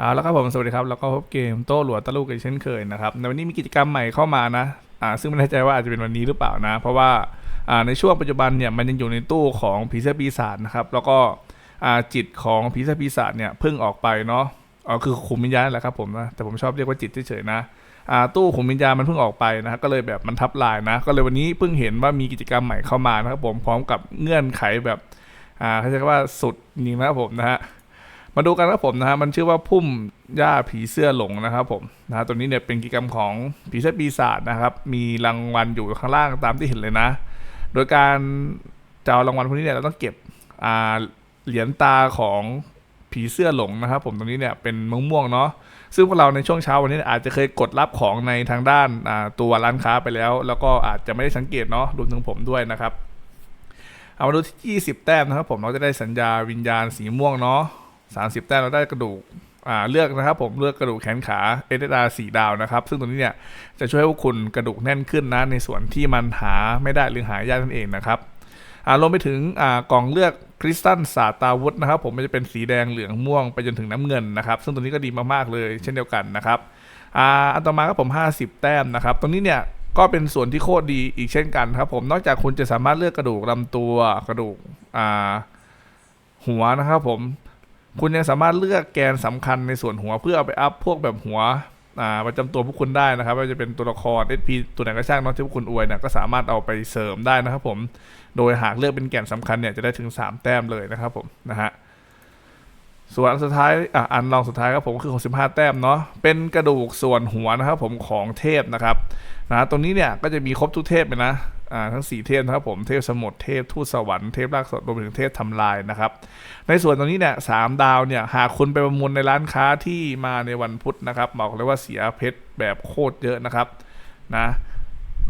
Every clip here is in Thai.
เอาแล้วครับผม สวัสดีครับ แล้วก็พบเกมโต้หลวตะลุกอีกเช่นเคยนะครับในวันนี้มีกิจกรรมใหม่เข้ามานะอ่าซึ่งไม่แน่ใจว่าอาจจะเป็นวันนี้หรือเปล่านะ เพราะว่าอ่าในช่วงปัจจุบันเนี่ยมันยังอยู่ในตู้ของผีเสื้อปีศาจนะครับแล้วก็อ่าจิตของผีเสื้อปีศาจเนี่ยเพิ่งออกไปเนาะอ๋อคือขุมวิญญาณแหละครับผมนะแต่ผมชอบเรียกว่าจิตเฉยๆนะอ่าตู้ขุมวิญญาณมันเพิ่งออกไปนะฮะก็เลยแบบมันทับลายนะ ก็เลยวันนี้เพิ่งเห็นว่ามีกิจกรรมใหม่เข้ามานะครับผมพร้อมกับเงื่อนไขแบบอ่าเขาเรียกว่าสุดจริงนะครับผมนะฮะ มาดูกันครับผมนะฮะมันชื่อว่าพุ่มหญ้าผีเสื้อหลงนะครับผมนะฮะตัวนี้เนี่ยเป็นกิจกรรมของผีเสื้อปีศาจนะครับ มีรางวัลอยู่ข้างล่างตามที่เห็นเลยนะ โดยการจะเอารางวัลพวกนี้เนี่ยเราต้องเก็บอ่าเหรียญตาของผีเสื้อหลงนะครับ ผมตรงนี้เนี่ยเป็นมะม่วงๆเนาะซึ่งพวกเราในช่วงเช้าวันนี้อาจจะเคยกดรับของในทางด้านตัวร้านค้าไปแล้ว แล้วก็อาจจะไม่ได้สังเกตเนาะรวมถึงผมด้วยนะครับ เอามาดูที่ 20 แต้มนะครับ ผมเราจะได้สัญญาวิญญาณสีม่วงเนาะ 30 แต้มเราได้กระดูกเลือกนะครับผมเลือกกระดูกแขนขาเอเดอาสีดาวนะครับ ซึ่งตรงนี้เนี่ยจะช่วยให้พวกคุณกระดูกแน่นขึ้นนะในส่วนที่มันหาไม่ได้หรือหายากนั่นเองนะครับรวมไปถึงกล่องเลือกคริสตัลสาตาวุธนะครับ ผมมันจะเป็นสีแดงเหลืองม่วงไปจนถึงน้ำเงินนะครับ ซึ่งตรงนี้ก็ดีมากๆเลยเช่นเดียวกันนะครับอันต่อมาก็ผม 50 แต้มนะครับตรงนี้เนี่ยก็เป็นส่วนที่โคตรดีอีกเช่นกันครับผมนอกจากคุณจะสามารถเลือกกระดูกลำตัวกระดูกหัวนะครับผม คุณยังสามารถเลือกแกนสำคัญในส่วนหัวเพื่อเอาไปอัพพวกแบบหัวประจำตัวพวกคุณได้นะครับว่าจะเป็นตัวละคร SP ตัวไหนก็ช่างน้องที่พวกคุณอวยเนี่ยก็สามารถเอาไปเสริมได้นะครับผม โดยหากเลือกเป็นแกนสำคัญเนี่ยจะได้ถึง 3 แต้มเลยนะครับผมนะฮะ ส่วนอันสุดท้ายอะอันรองสุดท้ายครับผมคือ 65 แต้มเนาะเป็นกระดูกส่วนหัวนะครับผมของเทพนะครับนะตรงนี้เนี่ยก็จะมีครบทุกเทพเลยนะอ่าทั้งสี่เทพนะครับผมเทพสมุทรเทพทูตสวรรค์เทพรากสดรวมถึงเทพทำลายนะครับ ในส่วนตรงนี้เนี่ยสามดาวเนี่ยหากคุณไปประมูลในร้านค้าที่มาในวันพุธนะครับบอกเลยว่าเสียเพชรแบบโคตรเยอะนะครับนะ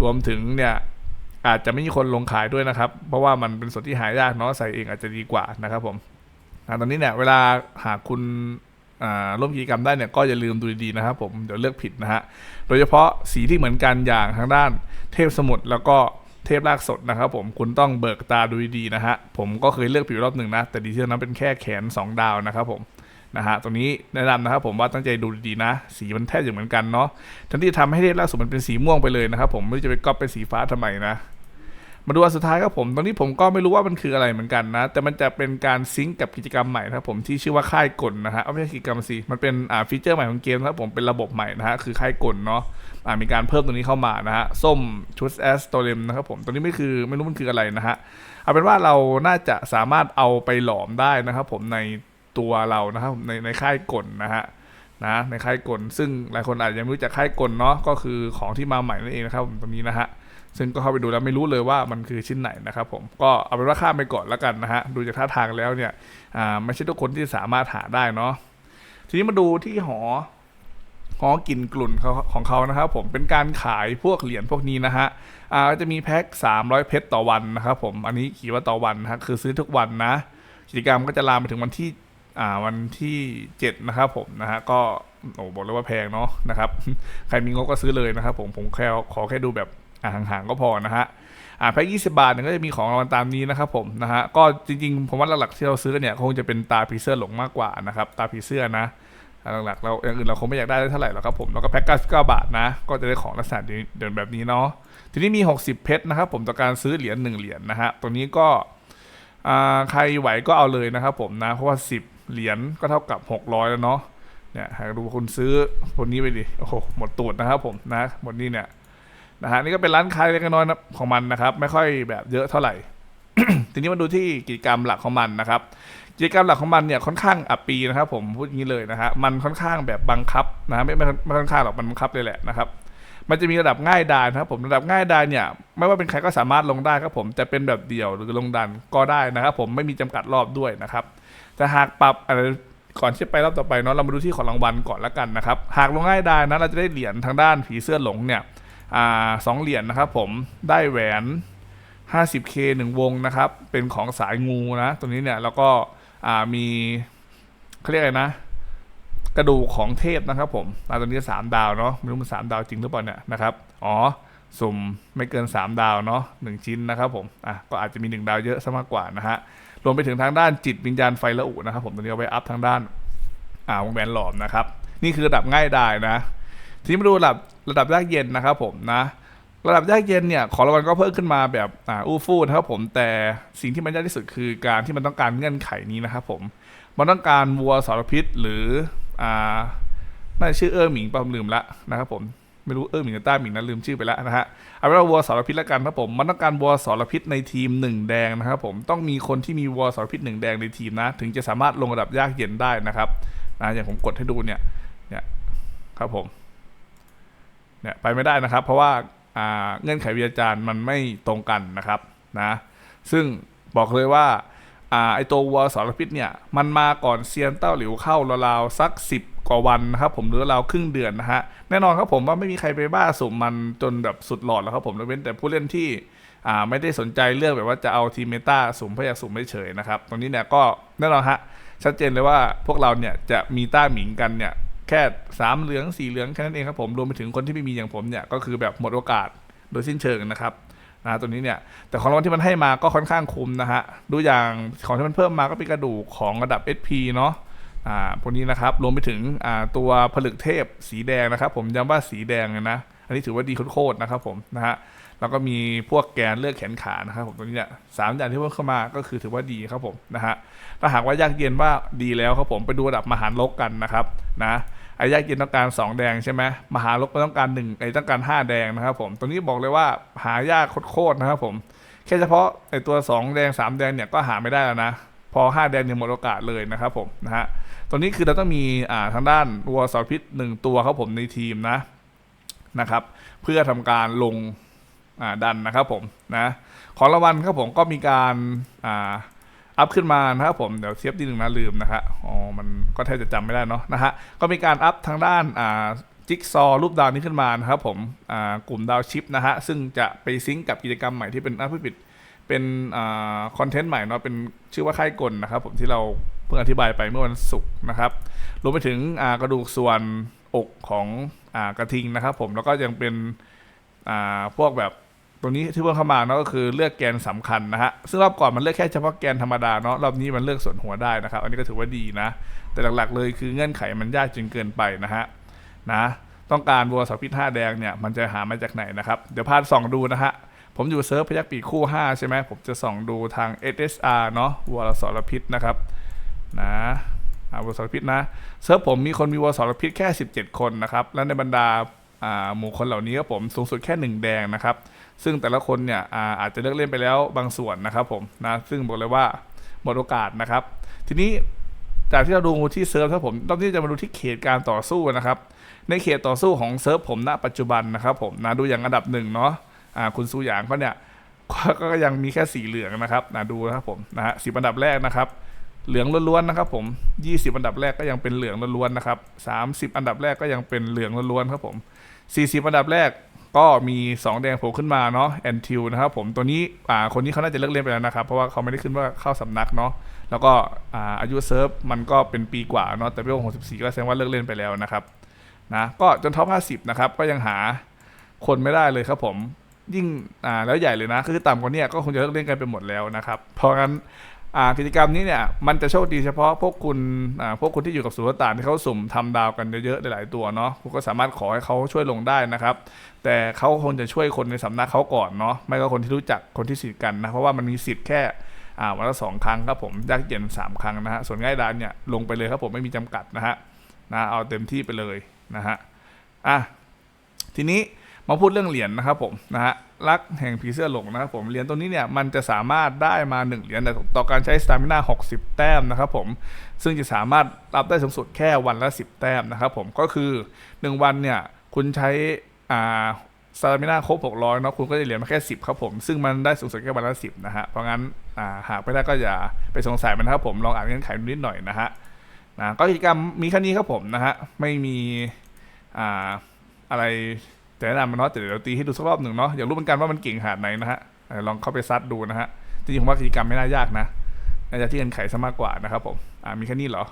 รวมถึงเนี่ยอาจจะไม่มีคนลงขายด้วยนะครับ เพราะว่ามันเป็นส่วนที่หายากเนาะใส่เองอาจจะดีกว่านะครับผม ตอนนี้เนี่ยเวลาหากคุณอ่าร่วมกิจกรรมได้เนี่ยก็อย่าลืมดูดีๆนะครับผมเดี๋ยวเลือกผิดนะฮะโดยเฉพาะสีที่เหมือนกันอย่างทางด้านเทพสมุทรแล้วก็เทพรากสดนะครับผมคุณต้องเบิกตาดูดีๆนะฮะผมก็เคยเลือกผิดรอบหนึ่งนะ แต่ดีที่นั้นเป็นแค่แขน 2 ดาวนะครับผมนะฮะตรงนี้แนะนำนะครับผมว่าตั้งใจดูดีๆนะ สีมันแทบจะเหมือนกันเนาะทั้งที่ทำให้เทพรากสดมันเป็นสีม่วงไปเลยนะครับผมไม่รู้จะไปก๊อปเป็นสีฟ้าทำไมนะ มาดูอันสุดท้ายครับผมตรงนี้ผมก็ไม่รู้ว่ามันคืออะไรเหมือนกันนะ แต่มันจะเป็นการซิงก์กับกิจกรรมใหม่นะครับผมที่ชื่อว่าค่ายกลนะฮะเอาไม่ใช่กิจกรรมสิมันเป็นอ่าฟีเจอร์ใหม่ของเกมนะครับผมเป็นระบบใหม่นะฮะคือค่ายกลเนาะอ่ามีการเพิ่มตรงนี้เข้ามานะฮะส้มชุดแอสโตเลมนะครับผมตัวนี้ไม่คือไม่รู้มันคืออะไรนะฮะเอาเป็นว่าเราน่าจะสามารถเอาไปหลอมได้นะครับผมในตัวเรานะครับในในค่ายกลนะฮะนะในค่ายกล ซึ่งหลายคนอาจจะยังไม่รู้จักค่ายกลเนาะก็คือของที่มาใหม่นั่นเองนะครับผมตรงนี้นะฮะ ซึ่งก็เข้าไปดูแล้วไม่รู้เลยว่ามันคือชิ้นไหนนะครับผมก็เอาเป็นว่าข้ามไปก่อนแล้วกันนะฮะดูจากท่าทางแล้วเนี่ยไม่ใช่ทุกคนที่สามารถหาได้เนาะทีนี้มาดูที่หอหอกลิ่นกลุ่นของเขานะครับผมเป็นการขายพวกเหรียญพวกนี้นะฮะอาจะมีแพ็ค300 เพชรต่อวันนะครับผมอันนี้ขีดว่าต่อวันนะฮะคือซื้อทุกวันนะกิจกรรมก็จะลามไปถึงวันที่วันที่7นะครับผมนะฮะก็โอ้บอกเลยว่าแพงเนาะนะครับใครมีงบก็ซื้อเลยนะครับผมผมแค่ขอแค่ดูแบบ อ่าห่างๆก็พอนะฮะอ่าแพ็กยี่สิบาทเนี่ยก็จะมีของรางวัลตามนี้นะครับผมนะฮะก็จริงๆ ผมว่าหลักๆที่เราซื้อกันเนี่ยคงจะเป็นตาผีเสื้อหลงมากกว่านะครับตาผีเสื้อนะหลักๆเราอย่างอื่นเราคงไม่อยากได้เท่าไหร่หรอกครับผมแล้วก็แพ็กเก้าสิบเก้าบาทนะ ก็จะได้ของลักษณะเดินแบบนี้เนาะทีนี้มี 60 เพชรนะครับผมต่อการซื้อเหรียญหนึ่งเหรียญนะฮะตัวนี้ก็อ่าใครไหวก็เอาเลยนะครับผมนะเพราะว่า 10 เหรียญก็เท่ากับ 600 แล้วเนาะเนี่ยหากดูคุณซื้อคนนี้ไปดิโอ้โหหมดตูดนะครับผมนะหมดนี่เนี่ย นะฮะนี่ก็เป็นร้านค้าเล็กน้อยนะของมันนะครับ ไม่ค่อยแบบเยอะเท่าไหร่ ทีนี้มาดูที่กิจกรรมหลักของมันนะครับ กิจกรรมหลักของมันเนี่ยค่อนข้างอับปีนะครับ ผมพูดอย่างนี้เลยนะฮะมันค่อนข้างแบบบังคับนะฮะไม่ไม่ไม่ค่อนข้างหรอกมันบังคับเลยแหละนะครับ มันจะมีระดับง่ายดายนะครับ ผมระดับง่ายดายเนี่ย ไม่ว่าเป็นใครก็สามารถลงได้ครับผมจะเป็นแบบเดี่ยวหรือลงดันก็ได้นะครับ ผมไม่มีจำกัดรอบด้วยนะครับ แต่หากปรับอะไรก่อนที่ไปรอบต่อไปเนาะเรามาดูที่ของรางวัลก่อนละกันนะครับ หากลงง่ายดายนะเราจะได้เหรียญทางด้านผีเสื้อหลงเนี่ย อ่าสองเหรียญนะครับผมได้แหวน 50k หนึ่งวงนะครับ เป็นของสายงูนะตัวนี้เนี่ยแล้วก็อ่ามีเขาเรียกอะไรนะ กระดูกของเทพนะครับผมอ่าตัวนี้สามดาวเนาะไม่รู้มันสามดาวจริงหรือเปล่าเนี่ยนะครับอ๋อสุ่มไม่เกิน 3 ดาวเนาะหนึ่งชิ้นนะครับผมอะก็อาจจะมี 1 ดาวเยอะซะมากกว่านะฮะรวมไปถึงทางด้านจิตวิญญาณไฟละอุนะครับผมตัวนี้เอาไว้อัพทางด้านอ่าวงแหวนหลอมนะครับ นี่คือระดับง่ายดายนะ ทีนี้มาดูระดับระดับยากเย็นนะครับผมนะระดับยากเย็นเนี่ยของรางวัลก็เพิ่มขึ้นมาแบบอ่าอู้ฟู่นะครับผมแต่สิ่งที่มันยากที่สุดคือการที่มันต้องการเงื่อนไขนี้นะครับผมมันต้องการวัวสารพิษหรืออ่าน่าชื่อเออหมิงปะผมลืมละนะครับผมไม่รู้เออหมิงกับต้าหมิงนะลืมชื่อไปแล้วนะฮะเอาเป็นว่าวัวสารพิษแล้วกันครับผมมันต้องการวัวสารพิษในทีมหนึ่งแดงนะครับผมต้องมีคนที่มีวัวสารพิษหนึ่งแดงในทีมนะ ถึงจะสามารถลงระดับยากเย็นได้นะครับนะอย่างผมกดให้ดูเนี่ยเนี่ยครับผม เนี่ยไปไม่ได้นะครับ เพราะว่าเงื่อนไขวิทยาจารย์มันไม่ตรงกันนะครับนะซึ่งบอกเลยว่าอไอตัววัวสารพิษเนี่ยมันมาก่อนเซียนเต้าหลิวเข้าราวๆสัก 10 กว่าวันนะครับผมหรือราวครึ่งเดือนนะฮะแน่นอนครับผมว่าไม่มีใครไปบ้าสุ่มมันจนแบบสุดหลอดแล้วครับผมเว้นแต่ผู้เล่นที่อไม่ได้สนใจเรื่องแบบว่าจะเอาทีเมตาสุ่มเพื่ออยากสุ่มเฉยๆนะครับตรงนี้เนี่ยก็แน่นอนฮะชัดเจนเลยว่าพวกเราเนี่ยจะมีต้าหมิงกันเนี่ย แค่สามเหลืองสี่เหลืองแค่นั้นเองครับผมรวมไปถึงคนที่ไม่มีอย่างผมเนี่ยก็คือแบบหมดโอกาสโดยสิ้นเชิงนะครับนะตัวนี้เนี่ยแต่ของรางวัลที่มันให้มาก็ค่อนข้างคุ้มนะฮะดูอย่างของที่มันเพิ่มมาก็เป็นกระดูกของระดับ SP เนาะอ่าพวกนี้นะครับรวมไปถึงอ่าตัวผลึกเทพสีแดงนะครับ ผมย้ำว่าสีแดงนะอันนี้ถือว่าดีโคตรนะครับผมนะฮะแล้วก็มีพวกแกนเลือกแขนขานะครับผมตัวนี้เนี่ยสามอย่างที่เพิ่มเข้ามาก็คือถือว่าดีครับผมนะฮะถ้าหากว่ายากเย็นว่าดีแล้วครับผมไปดูระดับมหารลกกันนะครับนะ ไอ้ยากเย็นต้องการ 2 แดงใช่ไหมมหาลบมันต้องการ1ไอ้ต้องการ 5 แดงนะครับผมตัวนี้บอกเลยว่าหายากโคตรนะครับผมแค่เฉพาะไอ้ตัว 2 แดง 3 แดงเนี่ยก็หาไม่ได้แล้วนะพอ 5 แดงเนี่ยหมดโอกาสเลยนะครับผมนะฮะตัวนี้คือเราต้องมีอ่าทางด้านวัวสารพิษหนึ่งตัวครับผมในทีมนะนะครับ เพื่อทำการลงอ่าดันนะครับผมนะของรางวัลครับผมก็มีการอ่า อัพขึ้นมานะครับผมเดี๋ยวเทียบที่หนึ่งนะลืมนะฮะอ๋อมันก็แทบจะจำไม่ได้เนาะนะฮะก็มีการอัพทางด้านอ่าจิ๊กซอว์รูปดาวนี้ขึ้นมานะครับผมอ่ากลุ่มดาวชิปนะฮะซึ่งจะไปซิงก์กับกิจกรรมใหม่ที่เป็นอัพผิดเป็นอ่าคอนเทนต์ใหม่เนาะเป็นชื่อว่าค่ายกลนะครับผมที่เราเพิ่งอธิบายไปเมื่อวันศุกร์นะครับรวมไปถึงอ่ากระดูกส่วนอกของอ่ากระทิงนะครับผมแล้วก็ยังเป็นอ่าพวกแบบ ตัวนี้ที่เพิ่มเข้ามาเนาะก็คือเลือกแกนสำคัญนะฮะซึ่งรอบก่อนมันเลือกแค่เฉพาะแกนธรรมดาเนาะรอบนี้มันเลือกส่วนหัวได้นะครับ อันนี้ก็ถือว่าดีนะ แต่หลักๆ เลยคือเงื่อนไขมันยากจนเกินไปนะฮะนะต้องการวัวสารพิษห้าแดงเนี่ยมันจะหามาจากไหนนะครับเดี๋ยวพาส่องดูนะฮะผมอยู่เซิร์ฟพยักปีคู่ 5 ใช่ไหมผมจะส่องดูทาง SSR เนาะวัวสารพิษนะครับนะอ่าวัวสารพิษนะเซิร์ฟผมมีคนมีวัวสารพิษแค่ 17 คนนะครับและในบรรดาอ่าหมู่คนเหล่านี้ครับผมสูงสุดแค่หนึ่งแดงนะครับ ซึ่งแต่ละคนเนี่ยอาอาจจะเลิกเล่นไปแล้วบางส่วนนะครับผมนะซึ่งบอกเลยว่าหมดโอกาสนะครับ ทีนี้จากที่เราดูที่เซิร์ฟครับผมรอบนี้จะมาดูที่เขตการต่อสู้นะครับ ในเขตต่อสู้ของเซิร์ฟผมณปัจจุบันนะครับผมนะดูอย่างอันดับหนึ่งเนาะอ่าคุณซูหยางเขาเนี่ยก็ก็ยังมีแค่สีเหลืองนะครับนะดูนะครับผมนะฮะสิบอันดับแรกนะครับเหลืองล้วนๆนะครับผม 20 อันดับแรกก็ยังเป็นเหลืองล้วนๆนะครับ 30 อันดับแรกก็ยังเป็นเหลืองล้วนๆครับผม 40 อันดับแรก ก็มี 2 แดงโผล่ขึ้นมาเนาะแอนทิวนะครับผมตัวนี้อ่าคนนี้เขาน่าจะเลิกเล่นไปแล้วนะครับ เพราะว่าเขาไม่ได้ขึ้นว่าเข้าสำนักเนาะแล้วก็อ่าอายุเซิร์ฟมันก็เป็นปีกว่าเนาะแต่เวล64ก็แสดงว่าเลิกเล่นไปแล้วนะครับนะก็จนท็อป50นะครับก็ยังหาคนไม่ได้เลยครับผมยิ่งอ่าแล้วใหญ่เลยนะ คือต่ำกว่านี้ก็คงจะเลิกเล่นกันไปหมดแล้วนะครับ เพราะงั้น กิจกรรมนี้เนี่ยมันจะโชคดีเฉพาะพวกคุณพวกคุณที่อยู่กับสุลต่านที่เขาสุ่มทำดาวกันเยอะๆหลายๆตัวเนาะคุณก็สามารถขอให้เขาช่วยลงได้นะครับ แต่เขาคงจะช่วยคนในสำนักเขาก่อนเนาะไม่ก็คนที่รู้จักคนที่สนิทกันนะเพราะว่ามันมีสิทธิ์แค่วันละสองครั้งครับผมยากเย็นสามครั้งนะฮะส่วนง่ายดานเนี่ยลงไปเลยครับผมไม่มีจำกัดนะฮะนะเอาเต็มที่ไปเลยนะฮะอะทีนี้ มาพูดเรื่องเหรียญนะครับผมนะฮะรักแห่งผีเสื้อหลงนะครับผมเหรียญตัวนี้เนี่ยมันจะสามารถได้มา 1 เหรียญต่อการใช้สตามิน่า60 แต้มนะครับผมซึ่งจะสามารถรับได้สูงสุดแค่วันละ 10 แต้มนะครับผมก็คือ 1 วันเนี่ยคุณใช้อ่าสตามิน่าครบ 600เนาะคุณก็จะเหรียญมาแค่ 10 ครับผม ซึ่งมันได้สูงสุดแค่วันละ 10 นะฮะ เพราะงั้นอ่าหากไม่ได้ก็อย่าไปสงสัยมันนะครับผม ลองอ่านเงื่อนไขนิดหน่อยนะฮะนะก็กิจกรรมมีแค่นี้ครับผมนะฮะ ไม่มีอ่าอะไร แต่แนะนำมันเนาะแต่เดี๋ยวเราตีให้ดูสักรอบหนึ่งเนาะอยากรู้เหมือนกันว่ามันเก่งขนาดไหนนะฮะลองเข้าไปซัดดูนะฮะจริงๆผมว่ากิจกรรมไม่น่ายากนะน่าจะที่เงินไขซะมากกว่านะครับผมอ่ามีแค่นี้เหรอ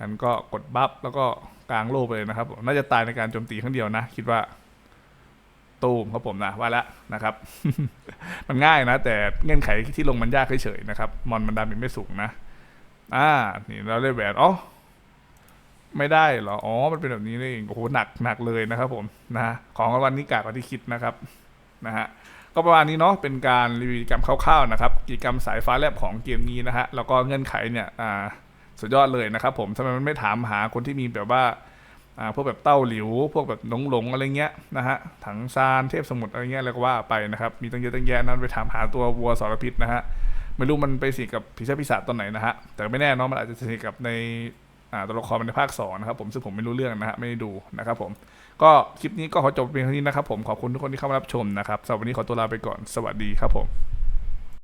งั้นก็กดบัฟแล้วก็กลางโล่ไปเลยนะครับผมน่าจะตายในการโจมตีครั้งเดียวนะ คิดว่าตูมครับผมนะว่าแล้วนะครับ มันง่ายนะ แต่เงื่อนไขที่ลงมันยากเฉยๆนะครับ มอนมันดามจไม่สูงนะ อ่า นี่เราเล่นแหวนอ๋อ ไม่ได้เหรอ อ๋อ มันเป็นแบบนี้นี่เอง โอ้โห หนักหนักเลยนะครับผมนะ ของวัลนี้กากกว่าที่คิดนะครับนะฮะ ก็ประมาณนี้เนาะ เป็นการรีวิวกิจกรรมคร่าวๆนะครับ กิจกรรมสายฟ้าแลบของเกมนี้นะฮะ แล้วก็เงื่อนไขเนี่ย อ่า สุดยอดเลยนะครับผมทำไมมันไม่ถามหาคนที่มีแบบว่า อ่า พวกแบบเต้าหลิว พวกแบบหลงหลงอะไรเงี้ยนะฮะ ถังซานเทพสมุทรอะไรเงี้ยแล้วก็ว่าไปนะครับ มีตั้งเยอะตั้งแยะนั้นไปถามหาตัววัวสารพิษนะฮะ ไม่รู้มันไปสิกับผีเสื้อปีศาจตอนไหนนะฮะ แต่ไม่แน่เนอะมันอาจจะสิกับใน ตัวละครในภาคสองนะครับผมซึ่งผมไม่รู้เรื่องนะฮะไม่ได้ดูนะครับผมก็คลิปนี้ก็ขอจบเพียงเท่านี้นะครับผมขอบคุณทุกคนที่เข้ามารับชมนะครับสำหรับวันนี้ขอตัวลาไปก่อนสวัสดีครับผม